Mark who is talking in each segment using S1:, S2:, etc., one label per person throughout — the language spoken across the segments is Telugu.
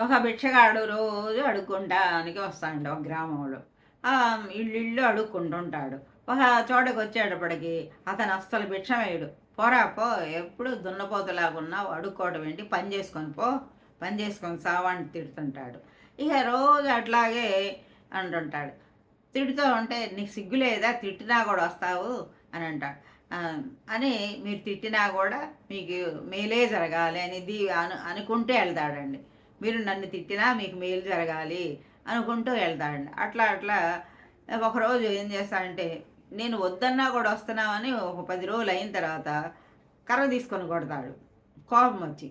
S1: ఒక భిక్షగాడు రోజు అడుక్కుంటానికి వస్తాడు ఒక గ్రామంలో. ఇల్లు ఇల్లు అడుక్కుంటుంటాడు. ఒక చోటకు వచ్చేటప్పటికి అతను అస్సలు భిక్ష వేయడు పోరా పో ఎప్పుడు దున్నపోతలాగున్నావు అడుక్కోవడం ఏంటి? పని చేసుకొని పో పని చేసుకొని సావాన్ని తిడుతుంటాడు. ఇక రోజు అట్లాగే అంటుంటాడు. తిడుతూ ఉంటే నీకు సిగ్గు లేదా? తిట్టినా కూడా వస్తావు అని అంటాడు. అని మీరు తిట్టినా కూడా మీకు మేలే జరగాలి అని అను అనుకుంటే వెళ్తాడండి. మీరు నన్ను తిట్టినా మీకు మేలు జరగాలి అనుకుంటూ వెళ్తాడండి అట్లా అట్లా ఒకరోజు ఏం చేస్తాడంటే నేను వద్దన్నా కూడా వస్తున్నామని ఒక పది రోజులు అయిన తర్వాత కర్ర తీసుకొని కొడతాడు. కోపం వచ్చి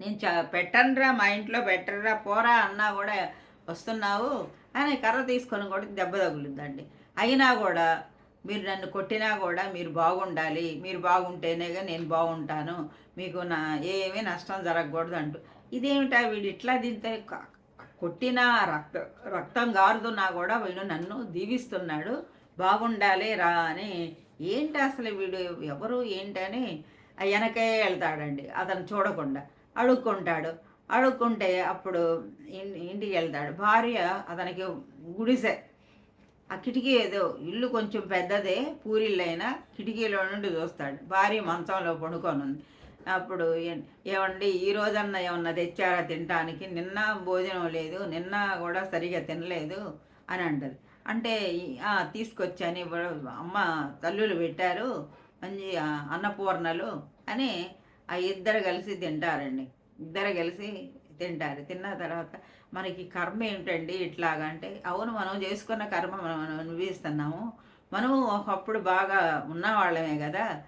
S1: నేను చ పెట్టనరా మా ఇంట్లో పెట్టరురా పోరా అన్నా కూడా వస్తున్నావు అని కర్ర తీసుకొని కూడా దెబ్బ తగులుద్దండి. అయినా కూడా మీరు నన్ను కొట్టినా కూడా మీరు బాగుండాలి మీరు బాగుంటేనేగా నేను బాగుంటాను మీకు నా ఏమీ నష్టం జరగకూడదు అంటూ. ఇదేమిటా వీడు ఇట్లా తింటే కొట్టినా రక్త రక్తం గారుతున్నా కూడా వీడు నన్ను దీవిస్తున్నాడు బాగుండాలి రా అని. ఏంటి అసలు వీడు ఎవరు ఏంటని వెనకే వెళ్తాడండి అతను చూడకుండా. అడుక్కుంటాడు అడుక్కుంటే అప్పుడు ఇంటికి వెళ్తాడు. భార్య అతనికి గుడిసె ఆ కిటికీ ఏదో ఇల్లు కొంచెం పెద్దదే పూరిళ్ళైనా కిటికీలో నుండి చూస్తాడు. భార్య మంచంలో పడుకొని ఉంది అప్పుడు ఏమండి ఈ రోజన్నా ఏమన్నా తెచ్చారా తినటానికి? నిన్న భోజనం లేదు నిన్న కూడా సరిగా తినలేదు అని అంటది. అంటే తీసుకొచ్చాని అమ్మ తల్లులు పెట్టారు మంచి అన్నపూర్ణలు అని ఆ ఇద్దరు కలిసి తింటారండి. ఇద్దరు కలిసి తింటారు. తిన్న తర్వాత మనకి కర్మ ఏమిటండి ఇట్లాగంటే అవును మనం చేసుకున్న కర్మ మనం అనుభవిస్తున్నాము. మనం ఒకప్పుడు బాగా ఉన్నవాళ్ళమే కదా?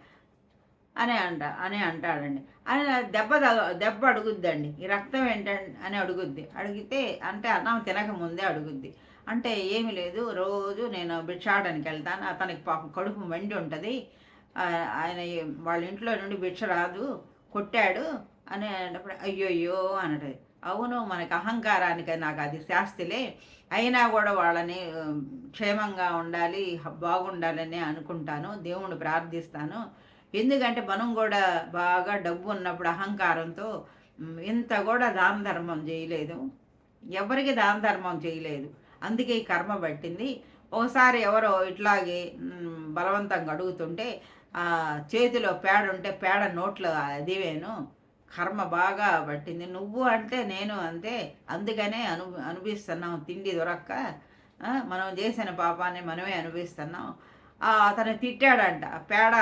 S1: అని అంట అని అంటాడండి. అని దెబ్బ తగ- దెబ్బ అడుగుద్దండి. ఈ రక్తం ఏంటండి అని అడుగుద్ది. అడిగితే అంటే అన్నం తినక ముందే అడుగుద్ది. అంటే ఏమి లేదు రోజు నేను భిక్షాడనికి వెళ్తాను. అతనికి పాపం కడుపు మండి ఉంటుంది. ఆయన వాళ్ళ ఇంట్లో నుండి భిక్ష రాదు. కొట్టాడు. అని అన్నప్పుడు అయ్యో అయ్యో అనటది అవును మనకి అహంకారానికి నాకు అది శాస్తిలే. అయినా కూడా వాళ్ళని క్షేమంగా ఉండాలి బాగుండాలని అనుకుంటాను దేవుణ్ణి ప్రార్థిస్తాను. ఎందుకంటే మనం కూడా బాగా డబ్బు ఉన్నప్పుడు అహంకారంతో ఇంత కూడా దాన ధర్మం చేయలేదు. ఎవరికి దాన ధర్మం చేయలేదు. అందుకే ఈ కర్మ పట్టింది. ఒకసారి ఎవరో ఇట్లాగే బలవంతంగా అడుగుతుంటే చేతిలో పేడ ఉంటే పేడ నోట్లో అదివేను. కర్మ బాగా పట్టింది. నువ్వు అంటే నేను అంతే. అందుకనే అను అనుభవిస్తున్నాం తిండి దొరక్క. మనం చేసిన పాపాన్ని మనమే అనుభవిస్తున్నాం అతను తిట్టాడంట. పేడ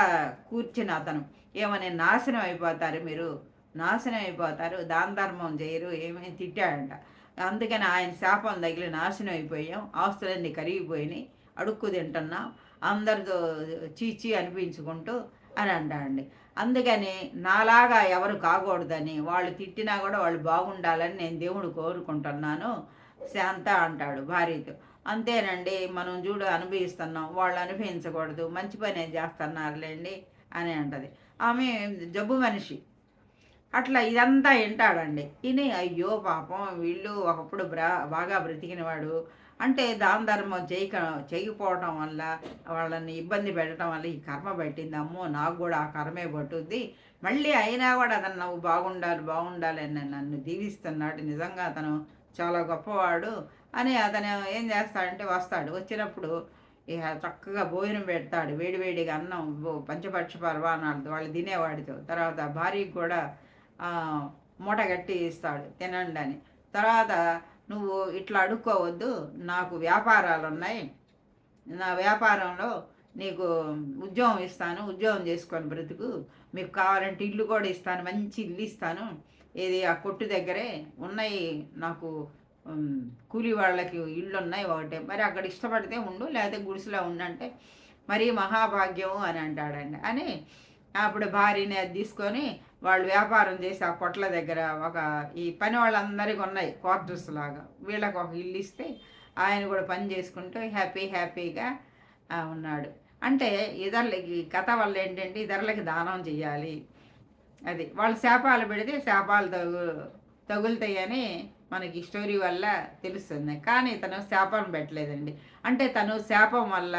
S1: కూర్చిన అతను. ఏమని నాశనం అయిపోతారు మీరు. నాశనం అయిపోతారు. దాన ధర్మం చేయరు. ఏమీ తిట్టాడంట. అందుకని ఆయన శాపం తగిలి నాశనం అయిపోయాం. ఆస్తులన్నీ కరిగిపోయినాయి. అడుక్కు తింటున్నాం. అందరితో చీచి అనిపించుకుంటూ అని అంటాడండి అందుకని నాలాగా ఎవరు కాకూడదని వాళ్ళు తిట్టినా కూడా వాళ్ళు బాగుండాలని నేను దేవుడు కోరుకుంటున్నాను. శాంత అంటాడు భార్యతో. అంతేనండి మనం చూడు అనుభవిస్తున్నాం వాళ్ళు అనుభవించకూడదు మంచి పని చేస్తున్నారులేండి అని అంటది. ఆమె జబ్బు మనిషి. అట్లా ఇదంతా వింటాడండి. ఇని అయ్యో పాపం వీళ్ళు ఒకప్పుడు బ్రా బాగా బ్రతికినవాడు అంటే దాన ధర్మం చేయక చేయకపోవటం వల్ల వాళ్ళని ఇబ్బంది పెట్టడం వల్ల ఈ కర్మ పెట్టింది. అమ్మో నాకు కూడా ఆ కర్మే పట్టుద్ది. మళ్ళీ అయినా కూడా అతను నువ్వు బాగుండాలి బాగుండాలి అని నన్ను దీవిస్తున్నాడు. నిజంగా అతను చాలా గొప్పవాడు అని అతను ఏం చేస్తాడంటే వస్తాడు. వచ్చినప్పుడు ఇక చక్కగా భోజనం పెడతాడు. వేడివేడిగా అన్నం పంచపక్ష పర్వాణాలతో వాళ్ళు తినేవాడితో. తర్వాత భార్యకి కూడా మూట కట్టి ఇస్తాడు. తినండి అని. తర్వాత నువ్వు ఇట్లా అడుక్కోవద్దు. నాకు వ్యాపారాలు ఉన్నాయి నా వ్యాపారంలో నీకు ఉద్యోగం ఇస్తాను. ఉద్యోగం చేసుకొని బ్రతుకు. మీకు కావాలంటే ఇల్లు కూడా ఇస్తాను. మంచి ఇల్లు ఇస్తాను. ఏది ఆ కొట్టు దగ్గరే ఉన్నాయి. నాకు కూలి వాళ్ళకి ఇళ్ళు ఉన్నాయి ఒకటే. మరి అక్కడ ఇష్టపడితే ఉండు. లేకపోతే గుడిసెలో ఉండంటే మరి మహాభాగ్యం అని అంటాడండి. అని అప్పుడు భార్యని అది తీసుకొని వాళ్ళు వ్యాపారం చేసి ఆ కొట్ల దగ్గర ఒక ఈ పని వాళ్ళందరికీ ఉన్నాయి క్వార్టర్స్ లాగా. వీళ్ళకి ఒక ఇల్లు ఇస్తే ఆయన కూడా పని చేసుకుంటూ హ్యాపీ హ్యాపీగా ఉన్నాడు. అంటే ఇతరులకి కథ వల్ల ఏంటంటే ఇతరులకి దానం చేయాలి అది వాళ్ళు శాపాలు పెడితే శాపాలు తగు తగులుతాయని మనకి స్టోరీ వల్ల తెలుస్తుంది. కానీ తను శాపం పెట్టలేదండి. అంటే తను శాపం వల్ల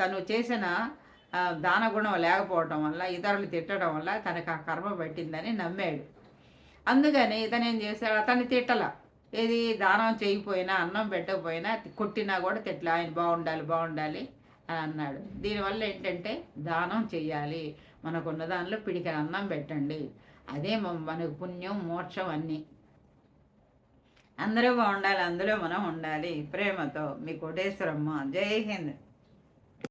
S1: తను చేసిన దానగుణం లేకపోవడం వల్ల ఇతరులు తిట్టడం వల్ల తనకు ఆ కర్మ పట్టిందని నమ్మాడు. అందుకని ఇతను ఏం చేశాడు? అతన్ని తిట్టల. ఏది? దానం చేయకపోయినా అన్నం పెట్టకపోయినా కొట్టినా కూడా తిట్ల ఆయన బాగుండాలి బాగుండాలి అని అన్నాడు. దీనివల్ల ఏంటంటే దానం చేయాలి మనకున్న దానిలో పిడికి అన్నం పెట్టండి. అదే మనకు పుణ్యం మోక్షం అన్నీ. అందరూ బాగుండాలి అందులో మనం ఉండాలి. ప్రేమతో మీ కోటేశ్వరమ్మ. జై హింద్.